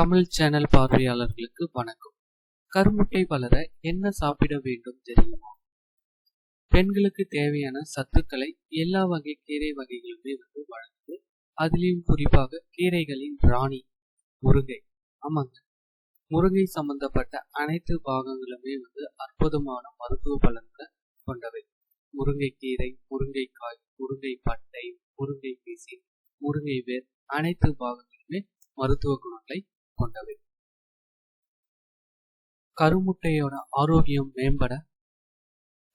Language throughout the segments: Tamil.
தமிழ் சேனல் பார்வையாளர்களுக்கு வணக்கம். கருமுட்டை வளர என்ன சாப்பிட வேண்டும் தெரியுமா? பெண்களுக்கு தேவையான சத்துக்களை எல்லா வகை கீரை வகைகளுமே வந்து வழங்குது. அதுலேயும் குறிப்பாக கீரைகளின் ராணி முருங்கை. ஆமாங்க. முருங்கை சம்பந்தப்பட்ட அனைத்து பாகங்களுமே வந்து அற்புதமான மருத்துவ பலன்களை கொண்டவை. முருங்கைக்கீரை முருங்கைக்காய் முருங்கை பட்டை முருங்கை பீசி முருங்கை வேர் அனைத்து பாகங்களுமே மருத்துவ குணங்களை கொண்டவை. கருமுட்டையோட ஆரோக்கியம் மேம்பட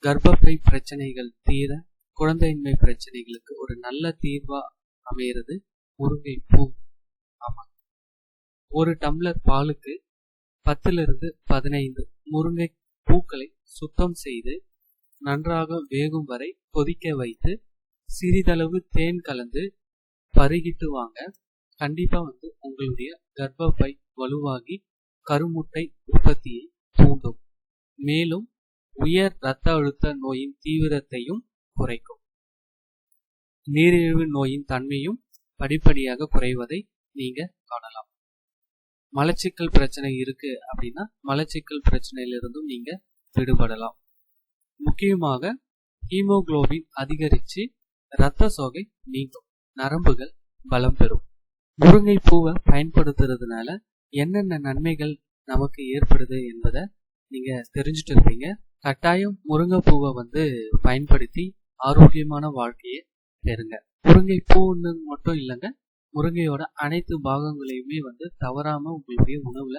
கர்ப்பப்பை பிரச்சனைகள் தீர குழந்தையின்மை பிரச்சனைகளுக்கு ஒரு நல்ல தீர்வா அமையிறது முருங்கை பூ. ஆமா. ஒரு டம்ளர் பாலுக்கு பத்திலிருந்து பதினைந்து முருங்கை பூக்களை சுத்தம் செய்து நன்றாக வேகும் வரை கொதிக்க வைத்து சிறிதளவு தேன் கலந்து பருகிட்டு வாங்க. கண்டிப்பா வந்து உங்களுடைய கர்ப்பப்பை வலுவாகி கருமுட்டை உற்பத்தியை தூண்டும். மேலும் உயர் இரத்த அழுத்த நோயின் தீவிரத்தையும் குறைக்கும். நீரிழிவு நோயின் தன்மையும் படிப்படியாக குறைவதை நீங்க காணலாம். மலச்சிக்கல் பிரச்சனை இருக்கு அப்படின்னா மலச்சிக்கல் பிரச்சனையிலிருந்தும் நீங்க விடுபடலாம். முக்கியமாக ஹீமோகுளோபின் அதிகரித்து இரத்த சோகை நீங்கும். நரம்புகள் பலம் பெறும். முருங்கை பூவை பயன்படுத்துறதுனால என்னென்ன நன்மைகள் நமக்கு ஏற்படுது என்பதை நீங்க தெரிஞ்சுட்டு இருப்பீங்க. கட்டாயம் முருங்கை பூவை வந்து பயன்படுத்தி ஆரோக்கியமான வாழ்க்கையை பெறுங்க. முருங்கை பூன்னு மட்டும் இல்லைங்க முருங்கையோட அனைத்து பாகங்களையுமே வந்து தவறாம உங்களுடைய உணவுல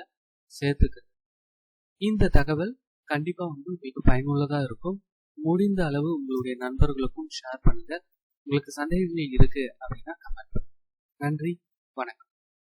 சேர்த்துக்க இந்த தகவல் கண்டிப்பா வந்து உங்களுக்கு பயனுள்ளதா இருக்கும். முடிந்த அளவு உங்களுடைய நண்பர்களுக்கும் ஷேர் பண்ணுங்க. உங்களுக்கு சந்தேகங்கள் இருக்கு அப்படின்னா கமெண்ட் நன்றி. வணக்கம்